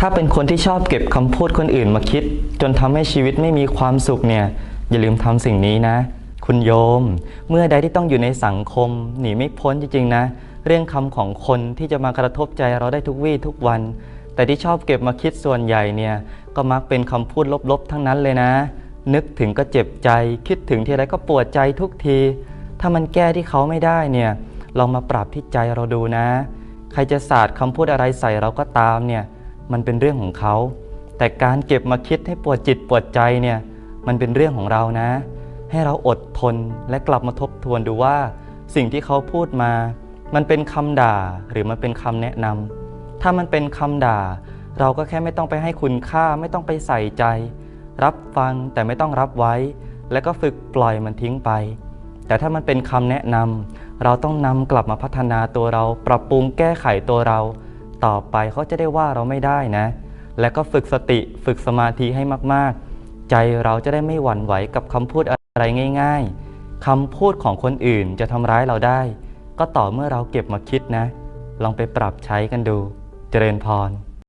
ถ้าเป็นคนที่ชอบเก็บคำพูดคนอื่นมาคิด จนทำให้ชีวิตไม่มีความสุขเนี่ย อย่าลืมทำสิ่งนี้นะ คุณโยม เมื่อใดที่ต้องอยู่ในสังคม หนีไม่พ้นจริงๆนะ เรื่องคำของคนที่จะมากระทบใจเราได้ทุกวี่ทุกวัน แต่ที่ชอบเก็บมาคิดส่วนใหญ่เนี่ย ก็มักเป็นคำพูดลบๆ ทั้งนั้นเลยนะ นึกถึงก็เจ็บใจ คิดถึงทีไรก็ปวดใจทุกที ถ้ามันแก้ที่เขาไม่ได้เนี่ยลองมาปรับที่ใจเราดูนะ ใครจะสาดคำพูดอะไรใส่เราก็ตามเนี่ย มันเป็นเรื่องของเขา แต่การเก็บมาคิดให้ปวดจิตปวดใจเนี่ยมันเป็นเรื่องของเรานะ ให้เราอดทนและกลับมาทบทวนดูว่า สิ่งที่เขาพูดมา มันเป็นคำด่าหรือมันเป็นคำแนะนำถ้ามันเป็นคำด่า เราก็แค่ไม่ต้องไปให้คุณค่าไม่ต้องไปใส่ใจ รับฟังแต่ไม่ต้องรับไว้ แล้วก็ฝึกปล่อยมันทิ้งไป แต่ถ้ามันเป็นคำแนะนำเราต้องนำกลับมาพัฒนาตัวเรา ปรับปรุงแก้ไขตัวเรา ต่อไปเขาจะได้ว่าเราไม่ได้นะ และก็ฝึกสติฝึกสมาธิให้มากๆ ใจเราจะได้ไม่หวั่นไหวกับคำพูดอะไรง่าย ๆคำพูดของคนอื่นจะทำร้ายเราได้ ก็ต่อเมื่อเราเก็บมาคิดนะ ลองไปปรับใช้กันดู เจริญพร